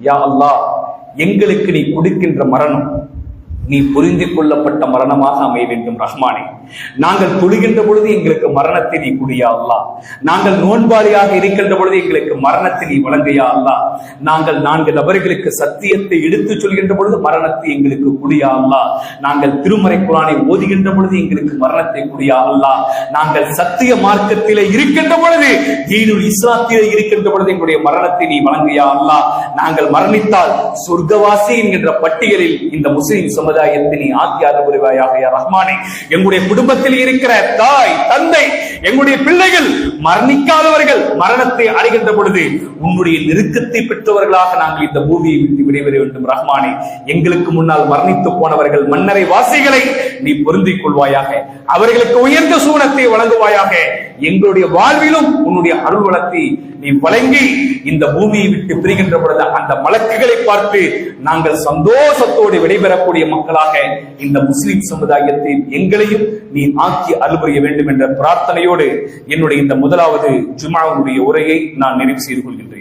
யா அல்லா எங்களுக்கு நீ கொடுக்கின்ற மரணம் நீ புரிந்து கொள்ளப்பட்ட மரணமாக அமைய வேண்டும் ரஹ்மானே. நாங்கள் தொழுகின்ற பொழுது எங்களுக்கு மரணத்தை நீ குடியா அல்லா. நாங்கள் நோன்பாளியாக இருக்கின்ற பொழுது எங்களுக்கு மரணத்தை நீ வழங்கையா அல்லா. நாங்கள் நான்கு நபர்களுக்கு சத்தியத்தை எடுத்துச் சொல்கின்ற பொழுது மரணத்தை எங்களுக்கு குடியா அல்லா. நாங்கள் திருமறை குரானை ஓதுகின்ற பொழுது எங்களுக்கு மரணத்தை குடியா அல்லா. நாங்கள் சத்திய மார்க்கத்திலே இருக்கின்ற பொழுது தீனுல் இஸ்லாத்திலே இருக்கின்ற பொழுது எங்களுடைய மரணத்தை நீ வழங்கையா அல்லா. நாங்கள் மரணித்தால் சொர்க்கவாசி என்கின்ற பட்டியலில் இந்த முஸ்லிம் சமுதாயத்தை நீ ஆக்கி அருள்புரிவாயாக ரஹ்மானே. எங்களுடைய குடும்பத்தில் இருக்கிற தாய் தந்தை எங்களுடைய பிள்ளைகள் மரணிக்காதவர்கள் மரணத்தை அடைகின்ற பொழுது உன்னுடைய நெருக்கத்தை பெற்றவர்களாக நாங்கள் இந்த பூமியை விட்டு விடைபெற வேண்டும். ரஹ்மானே எங்களுக்கு முன்னால் மரணித்து போனவர்கள் மன்னரை வாசிகளை நீ பொருந்திக் கொள்வாயாக அவர்களுக்கு உயர்ந்த சூனத்தை வழங்குவாயாக எங்களுடைய வாழ்விலும் உன்னுடைய அருள் வளத்தை நீ வழங்கி இந்த பூமியை விட்டு பிரிகின்ற பொழுது அந்த மலக்குகளை பார்த்து நாங்கள் சந்தோஷத்தோடு விடைபெறக்கூடிய மக்களாக இந்த முஸ்லிம் சமுதாயத்தை எங்களையும் நீ ஆக்கி அலுபுரிய வேண்டும் என்ற பிரார்த்தனையோடு என்னுடைய இந்த முதலாவது ஜுமாவுடைய உரையை நான் நிறைவு செய்து கொள்கின்றேன்.